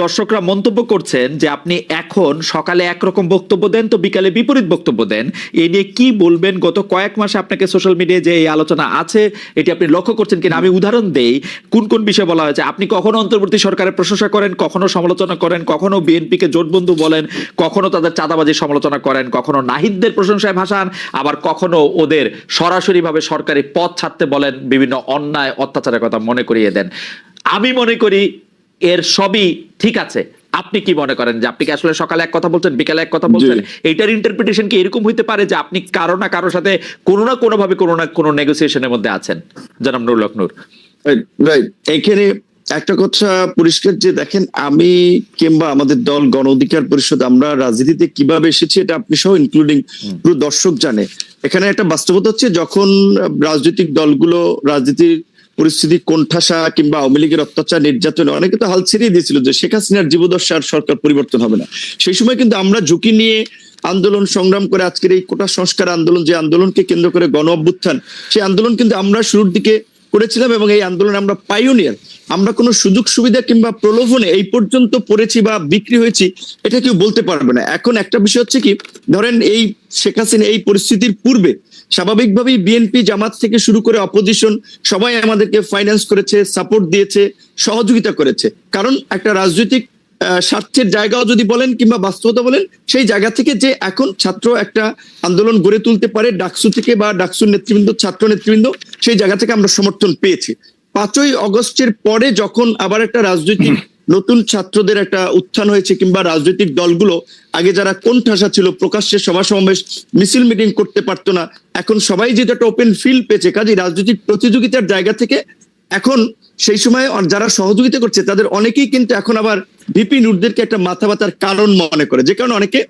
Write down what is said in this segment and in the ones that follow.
দর্শকরা মন্তব্য করছেন যে আপনি এখন সকালে একরকম বক্তব্য দেন, তো বিকালে বিপরীত বক্তব্য দেন। এ নিয়ে কি বলবেন? গত কয়েক মাসে আপনাকে সোশ্যাল মিডিয়ায় যে এই আলোচনা আছে, এটি আপনি লক্ষ্য করছেন কিনা? আমি উদাহরণ দেই, কোন কোন বিষয়ে বলা হয়েছে? আপনি কখনো অন্তর্বর্তী সরকারের প্রশংসা করেন, কখনো সমালোচনা করেন, কখনো বিএনপিকে জোটবন্ধু বলেন, কখনো তাদের চাঁদাবাজির সমালোচনা করেন, কখনো নাহিদদের প্রশংসায় ভাসান, আবার কখনো ওদের সরাসরিভাবে সরকারি পথ ছাড়তে বলেন, বিভিন্ন অন্যায় অত্যাচারের কথা মনে করিয়ে দেন। আমি মনে করি এর সবই ঠিক আছে। আপনি কি মনে করেন যে আপনি কি আসলে সকালে এক কথা বলছেন বিকালে এক কথা বলছেন? এইটার ইন্টারপ্রিটেশন কি এরকম হইতে পারে যে আপনি কারও না কারোর সাথে কোনো না কোনো ভাবে কোনো না কোনো নেগোসিয়েশনের মধ্যে আছেন? জনাব নুর। লখনুর রাইট এখানে একটা কথা পরিষ্কার যে দেখেন আমি কিংবা আমাদের দল গণ অধিকার পরিষদ আমরা রাজনীতিতে কীভাবে এসেছি এটা আপনি সহ ইনক্লুডিং পুরো দর্শক জানে। এখানে একটা বাস্তবতা হচ্ছে যখন রাজনৈতিক দলগুলো রাজনীতির পরিস্থিতি, কোণঠাসা কিংবা আওয়ামী লীগের অত্যাচার নির্যাতন অনেকে তো হাল ছেড়েই দিয়েছিল যে শেখ হাসিনার জীবদশা আর সরকার পরিবর্তন হবে না। সেই সময় কিন্তু আমরা ঝুঁকি নিয়ে আন্দোলন সংগ্রাম করে আজকের এই কোটা সংস্কার আন্দোলন, যে আন্দোলনকে কেন্দ্র করে গণ অভ্যুত্থান সেই আন্দোলন কিন্তু আমরা শুরুর দিকে করেছিলাম এবং এই আন্দোলনে আমরা পাইওনিয়ার আমরা কোনো সুযোগ সুবিধা কিংবা প্রলোভনে এই পর্যন্ত পড়েছি বা বিক্রি হয়েছি, এটা কেউ বলতে পারবে না। এখন একটা বিষয় হচ্ছে কি, ধরেন এই শেখ হাসিনা এই পরিস্থিতির পূর্বে স্বাভাবিকভাবেই বিএনপি জামাত থেকে শুরু করে অপোজিশন সবাই আমাদেরকে ফাইন্যান্স করেছে সাপোর্ট দিয়েছে, সহযোগিতা করেছে। কারণ একটা রাজনৈতিক স্বার্থের জায়গাও যদি বলেন কিংবা বাস্তবতা বলেন, সেই জায়গা থেকে যে এখন ছাত্র একটা আন্দোলন গড়ে তুলতে পারে ডাকসু থেকে বা ডাকসুর নেতৃবৃন্দ, ছাত্র নেতৃবৃন্দ সেই জায়গা থেকে আমরা সমর্থন পেয়েছি। পাঁচই অগস্টের পরে যখন আবার একটা রাজনৈতিক নতুন ছাত্রদের একটা উত্থান হয়েছে কিংবা রাজনৈতিক দলগুলো আগে যারা কোন ঠাসা ছিল প্রকাশ্যে সভা সমাবেশ মিছিল মিটিং করতে পারতো না এখন সবাই যেটা একটা ওপেন ফিল্ড পেয়েছে কাজে রাজনৈতিক প্রতিযোগিতার জায়গা থেকে এখন সেই সময় যারা সহযোগিতা করছে তাদের অনেকেই কিন্তু এখন আবার ভিপি নুরদেরকে একটা মাথা ব্যথার কারণ মনে করে। যে কারণে অনেকে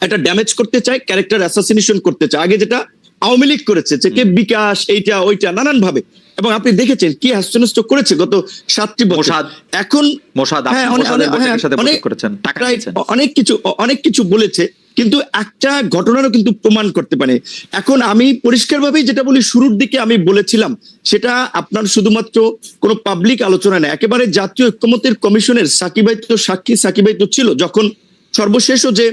একটা ড্যামেজ করতে চায় ক্যারেক্টার অ্যাসাসিনেশন করতে চায়। আগে যেটা আওয়ামী লীগ করেছে যে কে বিকাশ এইটা ওইটা নানান ভাবে এবং আপনি দেখেছেন কি হাস্যনষ্ট করেছে গত সাতটি বছর। এখন হ্যাঁ, অনেক- হ্যাঁ, অনেক- কিছু অনেক কিছু বলেছে কিন্তু একটা ঘটনারও কিন্তু প্রমাণ করতে পারে। এখন আমি পরিষ্কার পরিষ্কারভাবেই যেটা বলি শুরুর দিকে আমি বলেছিলাম সেটা আপনার শুধুমাত্র কোনো পাবলিক আলোচনা না একেবারে জাতীয় ঐক্যমতের কমিশনের সাকিবাই তো সাক্ষী সাকিবাই তো ছিল যখন সর্বশেষও যে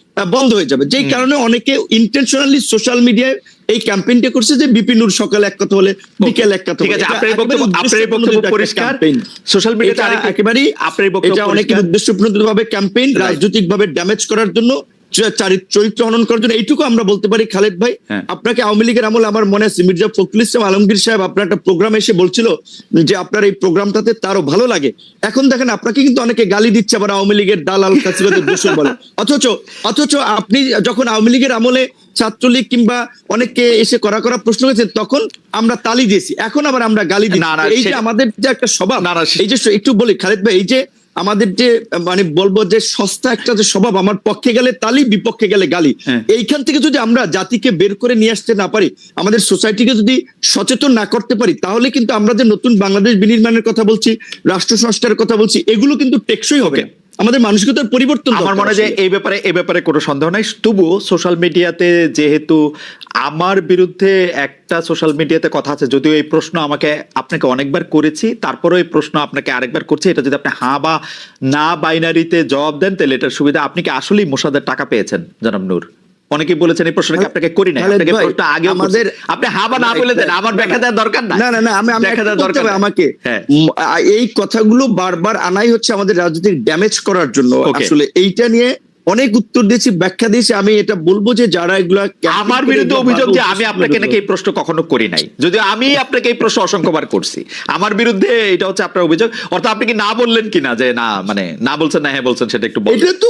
বন্ধ হয়ে যাবে। যেই কারণে অনেকে ইন্টেনশনালি সোশ্যাল মিডিয়ায় এই ক্যাম্পেইনটা করছে যে বিপিনুর সকালে এক কথা হলে বিকেল এক কথা ঠিক। আছে আপনার বক্তব্য আপনার বক্তব্য পরিষ্কার। সোশ্যাল মিডিয়াতে একেবারেই আপনার বক্তব্য এটা অনেক উদ্দেশ্যপূর্ণভাবে ভাবে ক্যাম্পেইন রাজনৈতিকভাবে রাজনৈতিক ভাবে ড্যামেজ করার জন্য চরিত্র হনন করার জন্য এইটুকু আমরা বলতে পারি খালেদ ভাই। হ্যাঁ। আপনাকে আওয়ামী লীগের আমল আমার মনে আছে মির্জা ফখরুল ইসলাম আলমগীর সাহেব আপনার একটা প্রোগ্রাম এসে বলছিল যে আপনার এই প্রোগ্রামটাতে তারও ভালো লাগে। এখন দেখেন আপনাকে কিন্তু অনেকে গালি দিচ্ছে আবার আওয়ামী লীগের দালাল দোষর বলে। অথচ অথচ আপনি যখন আওয়ামী লীগের আমলে ছাত্রলীগ কিংবা অনেককে এসে করা করা প্রশ্ন করেছেন তখন আমরা তালি দিয়েছি। এখন আবার আমরা গালি দিই এই যে আমাদের যে একটা স্বভাব এই যে একটু বলি খালেদ ভাই এই যে আমাদের যে মানে বলব যে সস্তা একটা যে স্বভাব আমার পক্ষে গেলে তালি বিপক্ষে গেলে গালি হ্যাঁ। এইখান থেকে যদি আমরা জাতিকে বের করে নিয়ে আসতে না পারি আমাদের সোসাইটিকে যদি সচেতন না করতে পারি তাহলে কিন্তু আমরা যে নতুন বাংলাদেশ বিনির্মাণের কথা বলছি রাষ্ট্র সংস্কারের কথা বলছি এগুলো কিন্তু টেকসই হবে না। আমাদের মানসিকতার পরিবর্তন আমার মনে হয় এই ব্যাপারে এই ব্যাপারে কোনো সন্দেহ নাই। তবুও সোশ্যাল মিডিয়াতে যেহেতু আমার বিরুদ্ধে একটা সোশ্যাল মিডিয়াতে কথা আছে যদিও এই প্রশ্ন আমাকে আপনাকে অনেকবার করেছি তারপরেও এই প্রশ্ন আপনাকে আরেকবার করছি এটা যদি আপনি হাঁ বা না বাইনারিতে জবাব দেন তাহলে এটার সুবিধা। আপনি কি আসলেই মোশাদের টাকা পেয়েছেন জনাব নূর? অনেকেই বলেছেন এই প্রশ্নটাকে আপনাকে করি খালেদ আপনাকে প্রশ্ন আগেও আমাদের আপনি হ্যাঁ বা না বলে দেন আমার ব্যাখ্যা দেওয়ার দরকার নাই। না না না আমি আমি ব্যাখ্যা দেওয়ার দরকার হবে আমাকে। হ্যাঁ। এই কথাগুলো বারবার আনাই হচ্ছে আমাদের রাজনীতির ড্যামেজ করার জন্য। আসলে এইটা নিয়ে অনেক উত্তর দিয়েছি ব্যাখ্যা দিয়েছি। আমি এটা বলব যে যারা এগুলা আমার বিরুদ্ধে অভিযোগ যে আমি আপনাকে নাকি এই প্রশ্ন কখনো করি নাই। যদি আমি আপনাকে এই প্রশ্ন অসংখ্যবার করছি। আমার বিরুদ্ধে এটা হচ্ছে আপনার অভিযোগ। অর্থাৎ আপনি কি না বললেন কিনা যে না মানে না বলছেন না হ্যাঁ বলছেন সেটা একটু বলুন। এটা তো